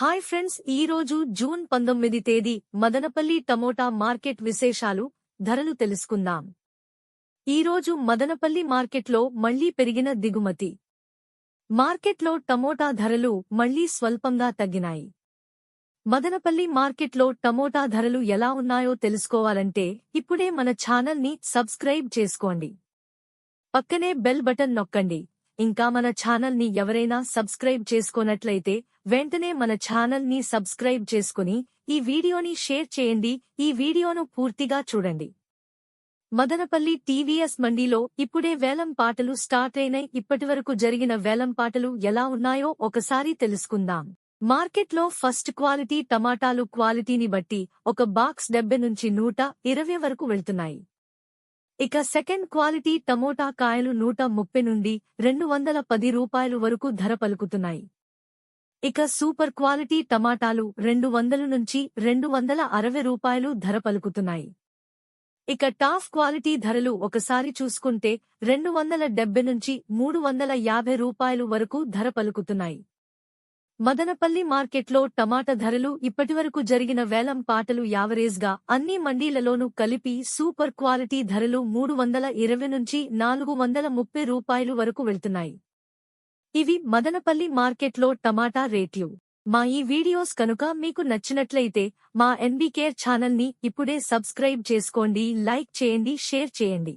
Hi friends ఈ రోజు June పంతొమ్మిది తేదీ మదనపల్లి టమోటా మార్కెట్ విశేషాలు ధరలు తెలుసుకుందాం. ఈ రోజు మదనపల్లి మార్కెట్లో మళ్ళీ పెరిగిన దిగుమతి. మార్కెట్లో టమోటా ధరలు మళ్ళీ స్వల్పంగా తగ్గినాయి. మదనపల్లి మార్కెట్లో టమోటా ధరలు ఎలా ఉన్నాయో తెలుసుకోవాలంటే ఇప్పుడే మన ఛానల్ని సబ్స్క్రైబ్ చేసుకోండి. పక్కనే బెల్ బటన్ నొక్కండి. ఇంకా మన ఛానల్ని ఎవరైనా సబ్స్క్రైబ్ చేసుకోనట్లయితే వెంటనే మన ఛానల్ని సబ్స్క్రైబ్ చేసుకుని ఈ వీడియోని షేర్ చేయండి. ఈ వీడియోను పూర్తిగా చూడండి. మదనపల్లి టీవీఎస్ మండీలో ఇప్పుడే వేలం పాటలు స్టార్ట్ అయినాయి. ఇప్పటివరకు జరిగిన వేలం పాటలు ఎలా ఉన్నాయో ఒకసారి తెలుసుకుందాం. మార్కెట్లో ఫస్ట్ క్వాలిటీ టమాటాలు క్వాలిటీని బట్టి ఒక బాక్స్ డెబ్బె నుంచి నూట ఇరవై వరకు వెళ్తున్నాయి. ఇక సెకండ్ క్వాలిటీ టమోటా కాయలు నూట ముప్పై నుండి రెండు వందల పది రూపాయలు వరకు ధర పలుకుతున్నాయి. ఇక సూపర్ క్వాలిటీ టమాటాలు రెండు వందల నుంచి రెండు వందల అరవై రూపాయలు ధర పలుకుతున్నాయి. ఇక టాప్ క్వాలిటీ ధరలు ఒకసారి చూసుకుంటే రెండు వందల డెబ్బై నుంచి మూడు వందల యాభై రూపాయలు వరకు ధర పలుకుతున్నాయి. మదనపల్లి మార్కెట్లో టమాటా ధరలు ఇప్పటివరకు జరిగిన వేలం పాటలు యావరేజ్గా అన్ని మండీలలోనూ కలిపి సూపర్ క్వాలిటీ ధరలు మూడు వందల ఇరవై నుంచి నాలుగు వందల ముప్పై రూపాయలు వరకు వెళ్తున్నాయి. ఇవి మదనపల్లి మార్కెట్లో టమాటా రేట్లు. మా ఈ వీడియోస్ కనుక మీకు నచ్చినట్లయితే మా ఎన్బీకేర్ ఛానల్ని ఇప్పుడే సబ్స్క్రైబ్ చేసుకోండి లైక్ చేయండి షేర్ చేయండి.